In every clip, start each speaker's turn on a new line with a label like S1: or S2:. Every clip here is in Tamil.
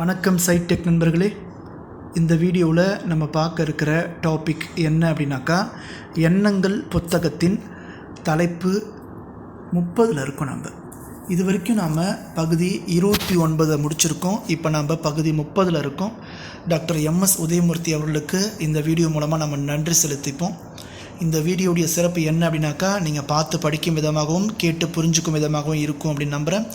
S1: வணக்கம் சைடெக் நண்பர்களே. இந்த வீடியோவில் நம்ம பார்க்க இருக்கிற டாபிக் என்ன அப்படின்னாக்கா எண்ணங்கள் புத்தகத்தின் தலைப்பு முப்பதில் இருக்கோம் நம்ம இது வரைக்கும் நாம் பகுதி இருபத்தி ஒன்பதை முடிச்சிருக்கோம். இப்போ நம்ம பகுதி முப்பதில் இருக்கோம். டாக்டர் எம்எஸ் உதயமூர்த்தி அவர்களுக்கு இந்த வீடியோ மூலமாக நம்ம நன்றி செலுத்திப்போம். இந்த வீடியோடைய சிறப்பு என்ன அப்படின்னாக்கா நீங்கள் பார்த்து படிக்கும் விதமாகவும் கேட்டு புரிஞ்சுக்கும் விதமாகவும் இருக்கும் அப்படின்னு நம்புகிறேன்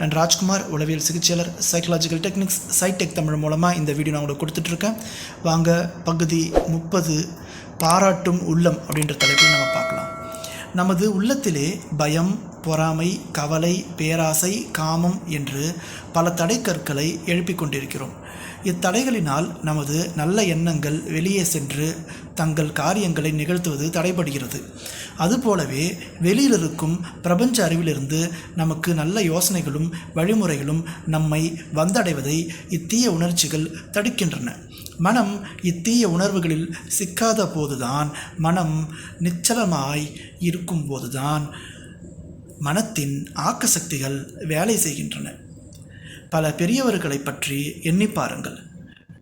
S1: நான் ராஜ்குமார் உளவியல் சிகிச்சையாளர் சைக்கலாஜிக்கல் டெக்னிக்ஸ் சைடெக் தமிழ் மூலமாக இந்த வீடியோ நான் உங்களுக்கு கொடுத்துட்ருக்கேன் வாங்க பகுதி முப்பது பாராட்டும் உள்ளம் அப்படின்ற தலைப்பில் நம்ம பார்க்கலாம். நமது உள்ளத்திலே பயம் பொறாமை கவலை பேராசை காமம் என்று பல தடைக்கற்களை எழுப்பிக் கொண்டிருக்கிறோம். இத்தடைகளினால் நமது நல்ல எண்ணங்கள் வெளியே சென்று தங்கள் காரியங்களை நிகழ்த்துவது தடைபடுகிறது. அதுபோலவே வெளியில் இருக்கும் பிரபஞ்ச அறிவிலிருந்து நமக்கு நல்ல யோசனைகளும் வழிமுறைகளும் நம்மை வந்தடைவதை இத்தீய உணர்ச்சிகள் தடுக்கின்றன. மனம் இத்தீய உணர்வுகளில் சிக்காத போதுதான் மனம் நிச்சலமாய் இருக்கும்போதுதான் மனத்தின் ஆக்க சக்திகள் வேலை செய்கின்றன. பல பெரியவர்களை பற்றி எண்ணி பாருங்கள்.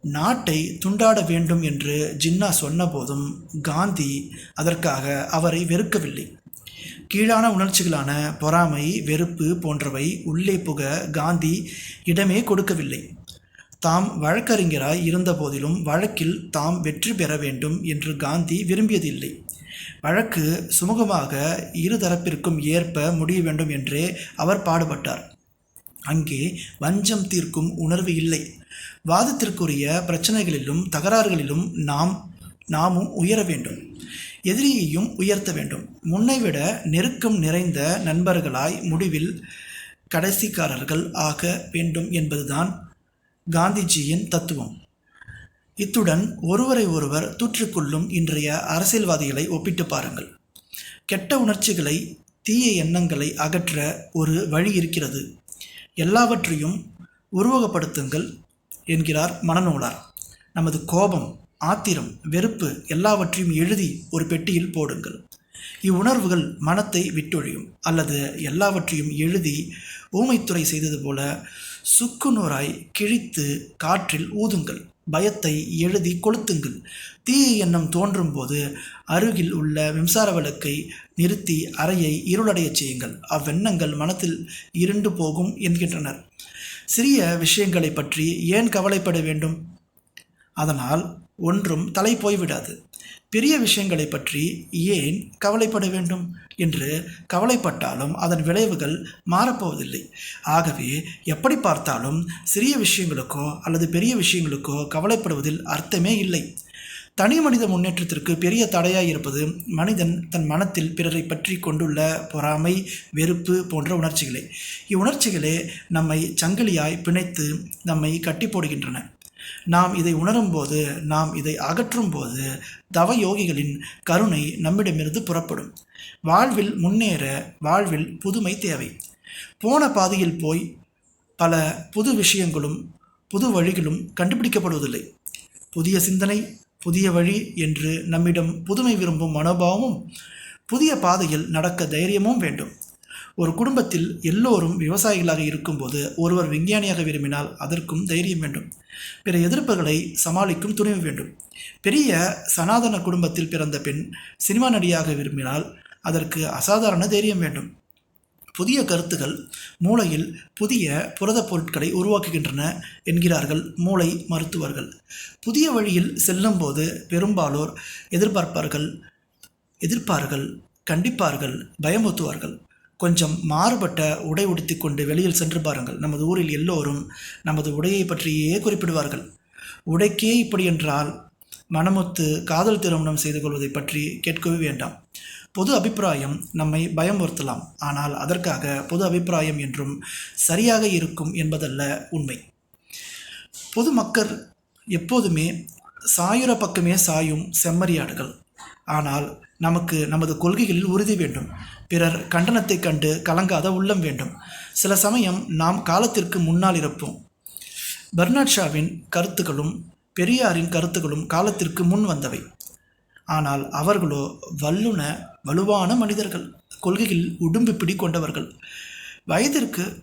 S1: நாட்டை துண்டாட வேண்டும் என்று ஜின்னா சொன்னபோதும் காந்தி அதற்காக அவரை வெறுக்கவில்லை. கீழான உணர்ச்சிகளான பொறாமை வெறுப்பு போன்றவை உள்ளே புக காந்தி இடமே கொடுக்கவில்லை. தாம் வழக்கறிஞராய் இருந்தபோதிலும் வழக்கில் தாம் வெற்றி பெற வேண்டும் என்று காந்தி விரும்பியதில்லை. வழக்கு சுமூகமாக இருதரப்பிற்கும் ஏற்ப முடிய வேண்டும் என்றே அவர் பாடுபட்டார். அங்கே வஞ்சம் தீர்க்கும் உணர்வு இல்லை. வாதத்திற்குரிய பிரச்சனைகளிலும் தகராறுகளிலும் நாம் நாமும் உயர வேண்டும். எதிரியையும் உயர்த்த வேண்டும். முன்னைவிட நெருக்கம் நிறைந்த நண்பர்களாய் முடிவில் கடைசிக்காரர்கள் ஆக வேண்டும் என்பதுதான் காந்திஜியின் தத்துவம். இத்துடன் ஒருவரை ஒருவர் தூற்றுக்கொள்ளும் இன்றைய அரசியல்வாதிகளை ஒப்பிட்டு பாருங்கள். கெட்ட உணர்ச்சிகளை தீய எண்ணங்களை அகற்ற ஒரு வழி இருக்கிறது. எல்லாவற்றையும் உருவகப்படுத்துங்கள் என்கிறார் மனநூலார். நமது கோபம் ஆத்திரம் வெறுப்பு எல்லாவற்றையும் எழுதி ஒரு பெட்டியில் போடுங்கள். இவ்வுணர்வுகள் மனத்தை விட்டொழியும். அல்லது எல்லாவற்றையும் எழுதி ஊமைத்துறை செய்தது போல சுக்குநூறாய் கிழித்து காற்றில் ஊதுங்கள். பயத்தை எழுதி கொளுத்துங்கள். தீய எண்ணம் தோன்றும் போது அருகில் உள்ள மின்சார விளக்கை நிறுத்தி அறையை இருளடையச் செய்யுங்கள். அவ்வெண்ணங்கள் மனத்தில் இருண்டு போகும் என்கின்றனர். சிறிய விஷயங்களை பற்றி ஏன் கவலைப்பட வேண்டும்? அதனால் ஒன்றும் தலை போய்விடாது. பெரிய விஷயங்களை பற்றி ஏன் கவலைப்பட வேண்டும்? என்று கவலைப்பட்டாலும் அதன் விளைவுகள் மாறப்போவதில்லை. ஆகவே எப்படி பார்த்தாலும் சிறிய விஷயங்களுக்கோ அல்லது பெரிய விஷயங்களுக்கோ கவலைப்படுவதில் அர்த்தமே இல்லை. தனி மனித முன்னேற்றத்திற்கு பெரிய தடையாக இருப்பது மனிதன் தன் மனத்தில் பிறரை பற்றி கொண்டுள்ள பொறாமை வெறுப்பு போன்ற உணர்ச்சிகளே. இவ்வுணர்ச்சிகளே நம்மை சங்கிலியாய் பிணைத்து நம்மை கட்டி போடுகின்றன. நாம் இதை உணரும்போது நாம் இதை அகற்றும் போது தவ யோகிகளின் கருணை நம்மிடமிருந்து புறப்படும். வாழ்வில் முன்னேற வாழ்வில் புதுமை தேவை. போன பாதையில் போய் பல புது விஷயங்களும் புது வழிகளும் கண்டுபிடிக்கப்படுவதில்லை. புதிய சிந்தனை புதிய வழி என்று நம்மிடம் புதுமை விரும்பும் மனோபாவமும் புதிய பாதையில் நடக்க தைரியமும் வேண்டும். ஒரு குடும்பத்தில் எல்லோரும் விவசாயிகளாக இருக்கும்போது ஒருவர் விஞ்ஞானியாக விரும்பினால் அதற்கும் தைரியம் வேண்டும். பிற எதிர்ப்புகளை சமாளிக்கும் துணிவு வேண்டும். பெரிய சனாதன குடும்பத்தில் பிறந்த பெண் சினிமா நடிகையாக விரும்பினால் அதற்கு அசாதாரண தைரியம் வேண்டும். புதிய கருத்துகள் மூளையில் புதிய புரதப் பொருட்களை உருவாக்குகின்றன என்கிறார்கள் மூளை மருத்துவர்கள். புதிய வழியில் செல்லும்போது பெரும்பாலோர் எதிர்பார்ப்பார்கள் எதிர்ப்பார்கள் கண்டிப்பார்கள் பயமுத்துவார்கள் கொஞ்சம் மாறுபட்ட உடை உடுத்தி கொண்டு வெளியில் சென்று பாருங்கள். நமது ஊரில் எல்லோரும் நமது உடையை பற்றியே குறிப்பிடுவார்கள். உடைக்கே இப்படி என்றால் மனமொத்து காதல் திருமணம் செய்து கொள்வதை பற்றி கேட்கவே வேண்டாம். பொது அபிப்பிராயம் நம்மை பயமுறுத்தலாம். ஆனால் அதற்காக பொது அபிப்பிராயம் என்றும் சரியாக இருக்கும் என்பதல்ல உண்மை. பொதுமக்கள் எப்போதுமே சாயுற பக்கமே சாயும் செம்மறியாடுகள். ஆனால் நமக்கு நமது கொள்கைகளில் உறுதி வேண்டும். பிறர் கண்டனத்தைக் கண்டு கலங்காத உள்ளம் வேண்டும். சில சமயம் நாம் காலத்திற்கு முன்னால் இருப்போம். பர்னாட்ஷாவின் கருத்துக்களும் பெரியாரின் கருத்துக்களும் காலத்திற்கு முன் வந்தவை. ஆனால் அவர்களோ வல்லுன வலுவான மனிதர்கள் கொள்கையில் உடும்பு பிடி கொண்டவர்கள் வயதிற்கு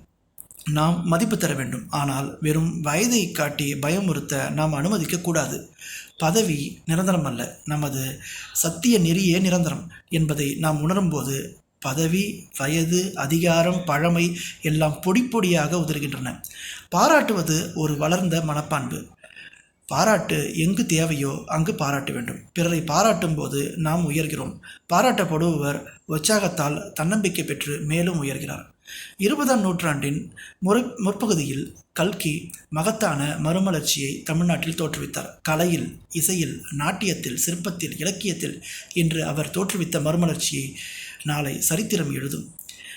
S1: நாம் மதிப்பு தர வேண்டும். ஆனால் வெறும் வயதை காட்டி பயமுறுத்த நாம் அனுமதிக்கக்கூடாது. பதவி நிரந்தரம் அல்ல நமது சத்திய நெறியே நிரந்தரம் என்பதை நாம் உணரும்போது பதவி வயது அதிகாரம் பழமை எல்லாம் பொடி பொடியாக உதறுகின்றன பாராட்டுவது ஒரு வளர்ந்த மனப்பான்பு. பாராட்டு எங்கு தேவையோ அங்கு பாராட்ட வேண்டும். பிறரை பாராட்டும் போது நாம் உயர்கிறோம். பாராட்டப்படுபவர் உற்சாகத்தால் தன்னம்பிக்கை பெற்று மேலும் உயர்கிறார். இருபதாம் நூற்றாண்டின் முறை முற்பகுதியில் கல்கி மகத்தான மறுமலர்ச்சியை தமிழ்நாட்டில் தோற்றுவித்தார். கலையில் இசையில் நாட்டியத்தில் சிற்பத்தில் இலக்கியத்தில் என்று அவர் தோற்றுவித்த மறுமலர்ச்சியை நாளை சரித்திரம் எழுதும்.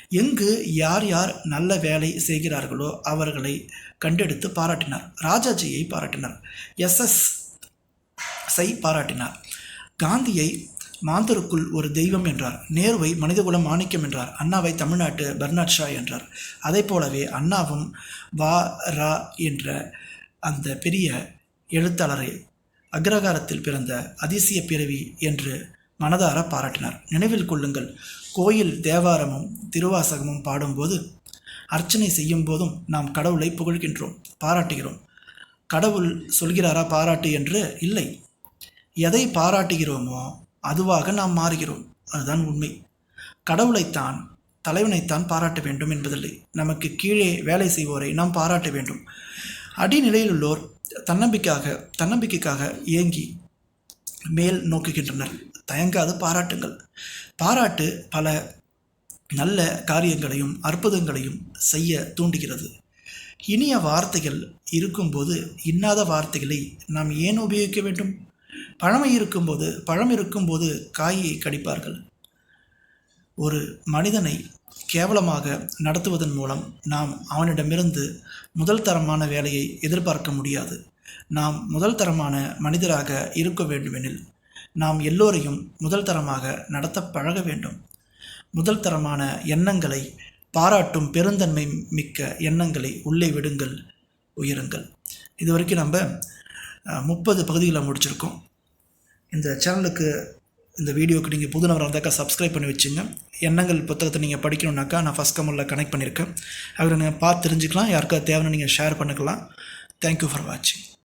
S1: எங்கு யார் யார் நல்ல வேலை செய்கிறார்களோ அவர்களை கண்டெடுத்து பாராட்டினார். ராஜாஜியை பாராட்டினார். எஸ்எஸ் சை பாராட்டினார். காந்தியை மாந்தருக்குள் ஒரு தெய்வம் என்றார். நேருவை மனிதகுலம் மாணிக்கம் என்றார். அண்ணாவை தமிழ்நாட்டு பர்னாட் ஷா என்றார். அதை போலவே அண்ணாவும் வா ரா என்ற அந்த பெரிய எழுத்தாளரை அக்ரகாரத்தில் பிறந்த அதிசய பிறவி என்று மனதார பாராட்டினார். நினைவில் கொள்ளுங்கள் கோயில் தேவாரமும் திருவாசகமும் பாடும்போது அர்ச்சனை செய்யும் போதும் நாம் கடவுளை புகழ்கின்றோம் பாராட்டுகிறோம். கடவுள் சொல்கிறாரா பாராட்டு என்று? இல்லை. எதை பாராட்டுகிறோமோ அதுவாக நாம் மாறுகிறோம். அதுதான் உண்மை. கடவுளைத்தான் தலைவனைத்தான் பாராட்ட வேண்டும் என்பதில்லை. நமக்கு கீழே வேலை செய்வோரை நாம் பாராட்ட வேண்டும். அடிநிலையில் உள்ளோர் தன்னம்பிக்கையாக தன்னம்பிக்கைக்காக ஏங்கி மேல் நோக்குகின்றனர். தயங்காது பாராட்டுங்கள். பாராட்டு பல நல்ல காரியங்களையும் அற்புதங்களையும் செய்ய தூண்டுகிறது. இனிய வார்த்தைகள் இருக்கும்போது இன்னாத வார்த்தைகளை நாம் ஏன் உபயோகிக்க வேண்டும்? பழமை இருக்கும்போது பழம் இருக்கும்போது காயை கடிப்பார்கள். ஒரு மனிதனை கேவலமாக நடத்துவதன் மூலம் நாம் அவனிடமிருந்து முதல் தரமான வேலையை எதிர்பார்க்க முடியாது. நாம் முதல் தரமான மனிதராக இருக்க வேண்டுமெனில் நாம் எல்லோரையும் முதல் தரமாக நடத்த பழக வேண்டும். முதல் தரமான எண்ணங்களை பாராட்டும் பெருந்தன்மை மிக்க எண்ணங்களை உள்ளே விடுங்கள் உயருங்கள். இது வரைக்கும் நம்ம முப்பது பகுதிகளை முடிச்சிருக்கோம். இந்த சேனலுக்கு இந்த வீடியோக்கு நீங்கள் புது நபராக இருந்தாக்கா சப்ஸ்கிரைப் பண்ணி வச்சுங்க. எண்ணங்கள் புத்தகத்தை நீங்கள் படிக்கணுன்னாக்கா நான் ஃபஸ்ட் கமலில் கனெக்ட் பண்ணியிருக்கேன். அவரை நீங்கள் பார்த்து தெரிஞ்சுக்கலாம். யாருக்காவது தேவைன்னு நீங்கள் ஷேர் பண்ணிக்கலாம். தேங்க்யூ ஃபார் வாட்சிங்